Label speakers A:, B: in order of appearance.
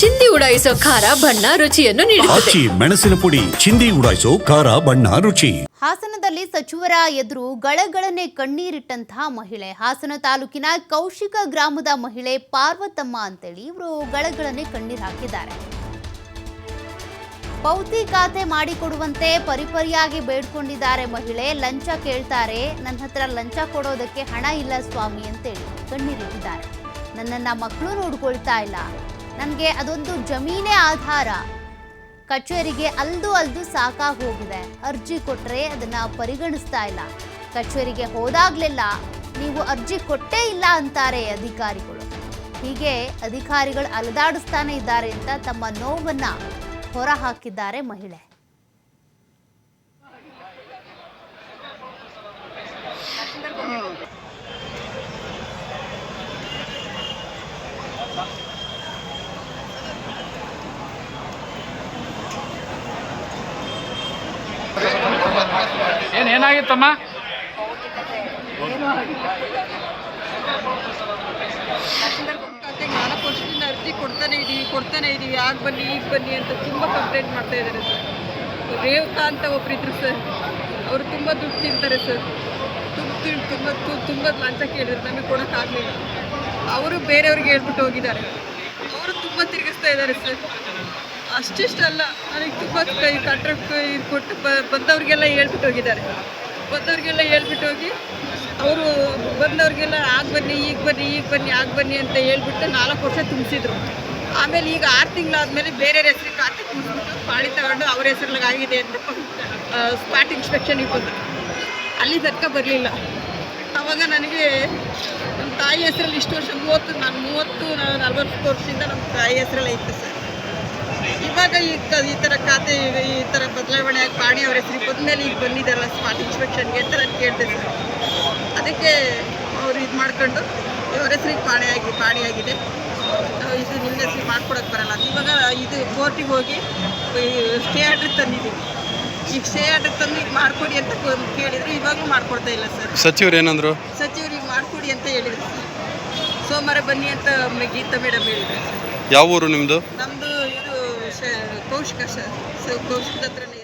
A: ಚಿಂದಿ ಉಡಾಯಿಸೋ ಖಾರ ಬಣ್ಣ ರುಚಿಯನ್ನು ನೀಡುತ್ತದೆ.
B: ಆಚಿ ಮೆಣಸಿನ ಪುಡಿ ಚಿಂದಿ ಉಡಾಯಿಸೋ ಖಾರ ಬಣ್ಣ ರುಚಿ.
C: ಹಾಸನದಲ್ಲಿ ಸಚಿವರ ಎದುರು ಗಳಗಳನೆ ಕಣ್ಣೀರಿಟ್ಟಂತಹ ಮಹಿಳೆ. ಹಾಸನ ತಾಲೂಕಿನ ಕೌಶಿಕ ಗ್ರಾಮದ ಮಹಿಳೆ ಪಾರ್ವತಮ್ಮ ಅಂತೇಳಿ ಇವರು ಗಳಗಳನೆ ಕಣ್ಣೀರು ಹಾಕಿದ್ದಾರೆ. ಪೌತಿ ಖಾತೆ ಮಾಡಿಕೊಡುವಂತೆ ಪರಿಪರಿಯಾಗಿ ಬೇಡ್ಕೊಂಡಿದ್ದಾರೆ ಮಹಿಳೆ. ಲಂಚ ಕೇಳ್ತಾರೆ. ನನ್ನ ಹತ್ರ ಲಂಚ ಕೊಡೋದಕ್ಕೆ ಹಣ ಇಲ್ಲ ಸ್ವಾಮಿ ಅಂತೇಳಿ ಕಣ್ಣೀರಿಟ್ಟಿದ್ದಾರೆ. ನನ್ನನ್ನ ಮಕ್ಕಳು ನೋಡ್ಕೊಳ್ತಾ ಇಲ್ಲ. ನನಗೆ ಅದೊಂದು ಜಮೀನೇ ಆಧಾರ. ಕಚೇರಿಗೆ ಅಲ್ದು ಅಲ್ದು ಸಾಕಾಗಿ ಹೋಗಿದೆ ಅರ್ಜಿ ಕೊಟ್ಟರೆ ಅದನ್ನ ಪರಿಗಣಿಸ್ತಾ ಇಲ್ಲ. ಕಚೇರಿಗೆ ಹೋದಾಗಲೆಲ್ಲ ನೀವು ಅರ್ಜಿ ಕೊಟ್ಟೇ ಇಲ್ಲ ಅಂತಾರೆ ಅಧಿಕಾರಿಗಳು. ಹೀಗೆ ಅಧಿಕಾರಿಗಳು ಅಲದಾಡಿಸ್ತಾನೆ ಇದ್ದಾರೆ ಅಂತ ತಮ್ಮ ನೋವನ್ನು ಹೊರ ಹಾಕಿದ್ದಾರೆ ಮಹಿಳೆ.
D: ಏನು ಏನಾಗಿತ್ತಮ್ಮ
E: ನಾಲ್ಕು ಅರ್ಜಿ ಕೊಡ್ತಾನೆ ಇದೀವಿ ಕೊಡ್ತಾನೆ ಇದೀವಿ, ಆಗ ಬನ್ನಿ, ಈಗ ಬನ್ನಿ ಅಂತ ತುಂಬ ಕಂಪ್ಲೇಂಟ್ ಮಾಡ್ತಾ ಇದ್ದಾರೆ ಸರ್. ರೇವಕಾ ಅಂತ ಒಬ್ಬರಿದ್ರು ಸರ್. ಅವರು ತುಂಬ ದುಡ್ಡು ತಿಂತಾರೆ ಸರ್. ದುಡ್ಡು ತುಂಬ ತುಂಬ ಲಂಚ ಕೇಳಿದ್ರು, ನಮಗೆ ಕೊಡೋಕ್ಕಾಗಲಿಲ್ಲ ಅವರು ಬೇರೆಯವ್ರಿಗೆ ಹೇಳ್ಬಿಟ್ಟು ಹೋಗಿದ್ದಾರೆ. ಅವರು ತುಂಬ ತಿರುಗಿಸ್ತಾ ಇದ್ದಾರೆ ಸರ್. ಅಷ್ಟಿಷ್ಟಲ್ಲ ನನಗೆ ತುಂಬ ಕಾಂಟ್ರಾಕ್ಟ್ ಇದು ಕೊಟ್ಟು ಬ- ಬಂದವ್ರಿಗೆಲ್ಲ ಹೇಳ್ಬಿಟ್ಟು ಹೋಗಿದ್ದಾರೆ. ಬಂದವ್ರಿಗೆಲ್ಲ ಹೇಳ್ಬಿಟ್ಟು ಹೋಗಿ ಅವರು ಬಂದವ್ರಿಗೆಲ್ಲ ಆಗ ಬನ್ನಿ, ಈಗ ಬನ್ನಿ ಈಗ ಬನ್ನಿ, ಆಗ ಬನ್ನಿ ಅಂತ ಹೇಳ್ಬಿಟ್ಟು ನಾಲ್ಕು ವರ್ಷ ತುಂಬಿಸಿದ್ರು. ಆಮೇಲೆ ಈಗ ಆರು ತಿಂಗಳಾದಮೇಲೆ ಬೇರೆ ಹೆಸರಿಗೆ ಖಾತೆ ತುಂಬಿಸ್ಬಿಟ್ಟು ಪಾಳಿ ತಗೊಂಡು ಅವ್ರ ಹೆಸರಲ್ಲಿ ಆಗಿದೆ ಅಂತ ಸ್ಪಾಟ್ ಇನ್ಸ್ಪೆಕ್ಷನ್ ಬಂದರು. ಅಲ್ಲಿ ತನಕ ಬರಲಿಲ್ಲ. ಆವಾಗ ನನಗೆ ನಮ್ಮ ತಾಯಿ ಹೆಸರಲ್ಲಿ ಇಷ್ಟು ವರ್ಷ ಮೂವತ್ತು, ನಾನು ಮೂವತ್ತು ನಲ್ವತ್ತು ವರ್ಷದಿಂದ ನಮ್ಮ ತಾಯಿ ಹೆಸರಲ್ಲಿ ಇತ್ತು ಸರ್. ಇವಾಗ ಈಗ ಈ ಥರ ಖಾತೆ ಈ ಥರ ಬದಲಾವಣೆ ಆಗಿ ಪಾಣಿ ಅವ್ರ ಹೆಸರಿಗೆ ಬಂದಮೇಲೆ ಈಗ ಬಂದಿದ್ದಾರಲ್ಲ ಸ್ಮಾರ್ಟ್ ಇನ್ಸ್ಪೆಕ್ಷನ್ಗೆ ಅಂತ ನಾನು ಕೇಳಿದೆ ಸರ್ ಅದಕ್ಕೆ ಅವರು ಇದು ಮಾಡ್ಕೊಂಡು ಇವ್ರ ಹೆಸರಿಗೆ ಆಗಿ ಪಾಣಿ ಆಗಿದೆ. ಇದು ನಿಮ್ಮ ಹೆಸರಿಗೆ ಮಾಡ್ಕೊಡೋಕೆ ಬರಲ್ಲ. ಇವಾಗ ಇದು ಕೋರ್ಟಿಗೆ ಹೋಗಿ ಸ್ಟೇ ಆರ್ಡ್ರ್ ತಂದಿದ್ದೀವಿ ಈಗ ಸ್ಟೇ ಆರ್ಡ್ರ್ ತಂದು ಈಗ ಮಾಡಿಕೊಡಿ ಅಂತ ಕೋ- ಕೇಳಿದ್ರು. ಇವಾಗಲೂ ಮಾಡ್ಕೊಡ್ತಾ ಇಲ್ಲ ಸರ್
F: ಸಚಿವರು ಏನಂದ್ರು?
E: ಸಚಿವರಿಗೆ ಮಾಡಿಕೊಡಿ ಅಂತ ಹೇಳಿದ್ರು ಸರ್ ಸೋಮವಾರ ಬನ್ನಿ ಅಂತ ಗೀತಾ ಮೇಡಮ್ ಹೇಳಿದ್ರು
F: ಯಾವ ಊರು ನಿಮ್ಮದು
E: ನಮ್ಮದು ಇದು ಶ ಕೌಶಿಕ ಸರ್ ಸೊ ಕೌಶಿಕದ ಹತ್ರನೇ